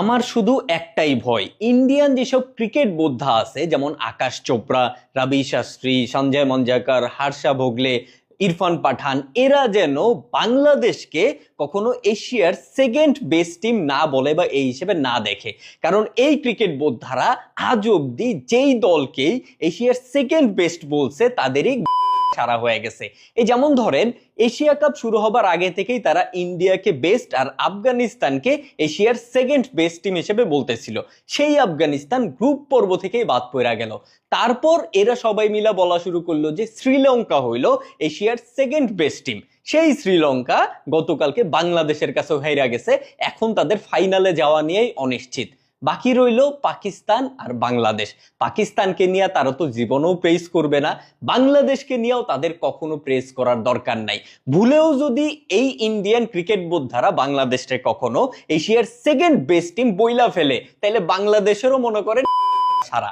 আমার শুধু একটাই ভয়। ইন্ডিয়ান যেসব ক্রিকেট বোদ্ধা আছে, যেমন আকাশ চোপড়া, রবি শাস্ত্রী, সঞ্জয় মঞ্জাকর হার্ষা ভোগলে, ইরফান পাঠান, এরা যেন বাংলাদেশকে কখনো এশিয়ার সেকেন্ড বেস্ট টিম না বলে বা এই হিসেবে না দেখে। কারণ এই ক্রিকেট বোদ্ধারা আজ অব্দি যেই দলকেই এশিয়ার সেকেন্ড বেস্ট বলছে, তাদেরই সারা হয়ে গেছে। এই যেমন ধরেন, এশিয়া কাপ শুরু হবার আগে থেকেই তারা ইন্ডিয়াকে বেস্ট আর আফগানিস্তানকে এশিয়ার সেকেন্ড বেস্ট টিম হিসেবে বলতেছিল। সেই আফগানিস্তান গ্রুপ পর্ব থেকেই বাদ পড়ে গেল। তারপর এরা সবাই মিলা বলা শুরু করল যে শ্রীলঙ্কা হইল এশিয়ার সেকেন্ড বেস্ট টিম সেই শ্রীলঙ্কা গতকালকে বাংলাদেশের কাছে হেরা গেছে। এখন তাদের ফাইনালে যাওয়া নিয়েই অনিশ্চিত। বাকি রইল পাকিস্তান আর বাংলাদেশ। পাকিস্তানকে নিয়ে তারা তো জীবনেও প্রেস করবে না, বাংলাদেশকে নিয়েও তাদের কখনো প্রেস করার দরকার নাই। ভুলেও যদি এই ইন্ডিয়ান ক্রিকেট বোদ্ধারা বাংলাদেশে কখনো এশিয়ার সেকেন্ড বেস্ট টিম বইলা ফেলে, তাহলে বাংলাদেশেরও মনে করেন সারা।